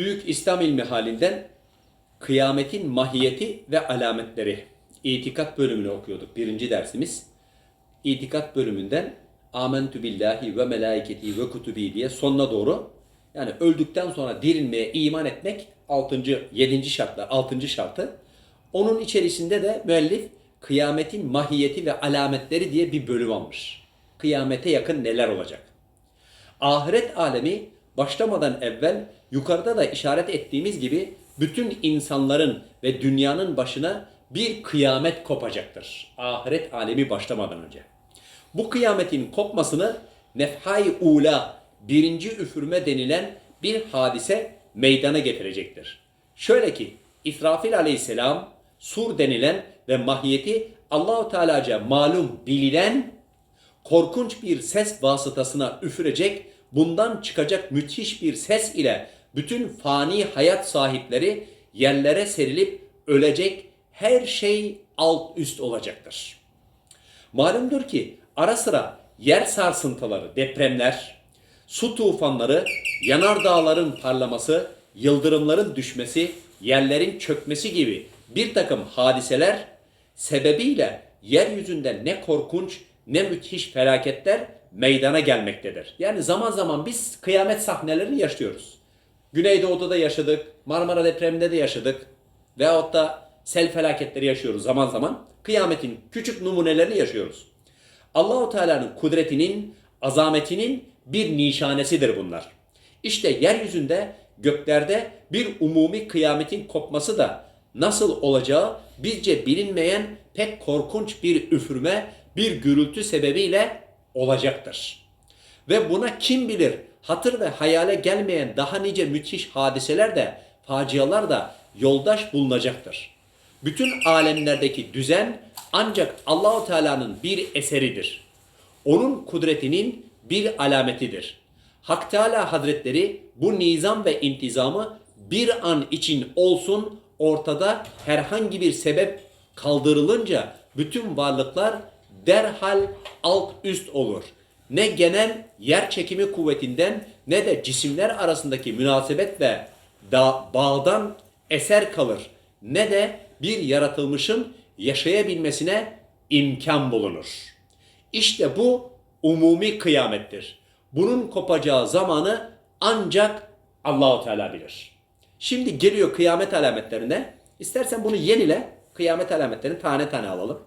Büyük İslam ilmi halinden kıyametin mahiyeti ve alametleri itikat bölümünü okuyorduk. Birinci dersimiz. İtikat bölümünden Amentü billahi ve melaiketi ve kutubi diye sonuna doğru yani öldükten sonra dirilmeye iman etmek 6. 7. şartlar 6. şartı. Onun içerisinde de müellif kıyametin mahiyeti ve alametleri diye bir bölüm almış. Kıyamete yakın neler olacak? Ahiret alemi başlamadan evvel yukarıda da işaret ettiğimiz gibi bütün insanların ve dünyanın başına bir kıyamet kopacaktır. Ahiret alemi başlamadan önce. Bu kıyametin kopmasını nefhay ula birinci üfürme denilen bir hadise meydana getirecektir. Şöyle ki İsrafil aleyhisselam sur denilen ve mahiyeti Allahu Teala'ca malum bililen korkunç bir ses vasıtasına üfürecek, bundan çıkacak müthiş bir ses ile bütün fani hayat sahipleri yerlere serilip ölecek, her şey alt üst olacaktır. Malumdur ki ara sıra yer sarsıntıları, depremler, su tufanları, yanardağların parlaması, yıldırımların düşmesi, yerlerin çökmesi gibi bir takım hadiseler sebebiyle yeryüzünde ne korkunç ne müthiş felaketler meydana gelmektedir. Yani zaman zaman biz kıyamet sahnelerini yaşıyoruz. Güneydoğu'da da yaşadık, Marmara depreminde de yaşadık veyahut da sel felaketleri yaşıyoruz zaman zaman. Kıyametin küçük numunelerini yaşıyoruz. Allahu Teala'nın kudretinin, azametinin bir nişanesidir bunlar. İşte yeryüzünde, göklerde bir umumi kıyametin kopması da nasıl olacağı bizce bilinmeyen pek korkunç bir üfürme, bir gürültü sebebiyle olacaktır. Ve buna kim bilir hatır ve hayale gelmeyen daha nice müthiş hadiseler de, facialar da yoldaş bulunacaktır. Bütün alemlerdeki düzen ancak Allahu Teala'nın bir eseridir. Onun kudretinin bir alametidir. Hak Teala Hazretleri bu nizam ve intizamı bir an için olsun ortada herhangi bir sebep kaldırılınca bütün varlıklar derhal alt üst olur. Ne genel yer çekimi kuvvetinden ne de cisimler arasındaki münasebet ve da bağdan eser kalır. Ne de bir yaratılmışın yaşayabilmesine imkan bulunur. İşte bu umumi kıyamettir. Bunun kopacağı zamanı ancak Allahu Teala bilir. Şimdi geliyor kıyamet alametlerine. İstersen bunu yenile. Kıyamet alametlerini tane tane alalım.